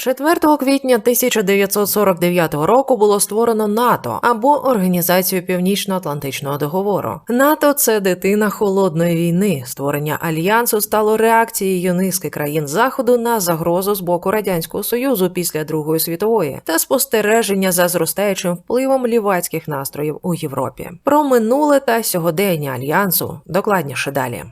4 квітня 1949 року було створено НАТО або Організацію Північно-Атлантичного договору. НАТО це дитина холодної війни. Створення альянсу стало реакцією низки країн заходу на загрозу з боку радянського союзу після Другої світової та спостереження за зростаючим впливом лівацьких настроїв у Європі. Про минуле та сьогодення альянсу докладніше далі.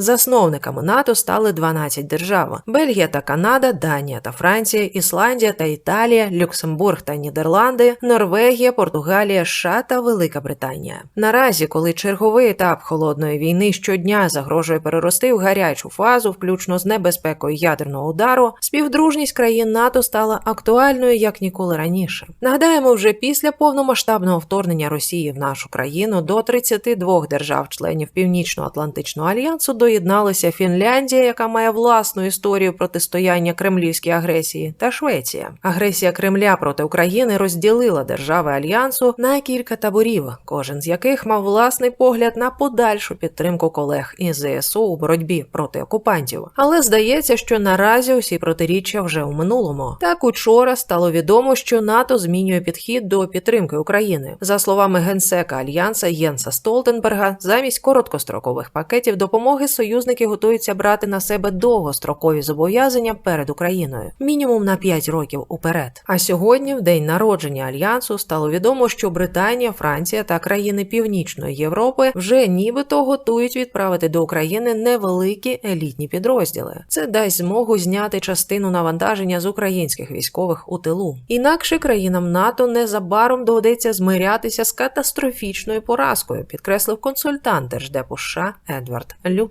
Засновниками НАТО стали 12 держав: Бельгія та Канада, Данія та Франція, Ісландія та Італія, Люксембург та Нідерланди, Норвегія, Португалія, США та Велика Британія. Наразі, коли черговий етап холодної війни щодня загрожує перерости в гарячу фазу, включно з небезпекою ядерного удару, співдружність країн НАТО стала актуальною як ніколи раніше. Нагадаємо, вже після повномасштабного вторгнення Росії в нашу країну до 32 держав-членів Північно-Атлантичного альянсу доєдналися Фінляндія, яка має власну історію протистояння кремлівській агресії, та Швеція. Агресія Кремля проти України розділила держави альянсу на кілька таборів, кожен з яких мав власний погляд на подальшу підтримку колег із ЗСУ у боротьбі проти окупантів. Але здається, що наразі усі протиріччя вже у минулому. Так учора стало відомо, що НАТО змінює підхід до підтримки України. За словами генсека альянса Єнса Столтенберга, замість короткострокових пакетів допомоги союзники готуються брати на себе довгострокові зобов'язання перед Україною, мінімум на 5 років уперед. А сьогодні, в день народження альянсу, стало відомо, що Британія, Франція та країни Північної Європи вже нібито готують відправити до України невеликі елітні підрозділи. Це дасть змогу зняти частину навантаження з українських військових у тилу. Інакше країнам НАТО незабаром доведеться змирятися з катастрофічною поразкою, підкреслив консультант Держдепу США Едвард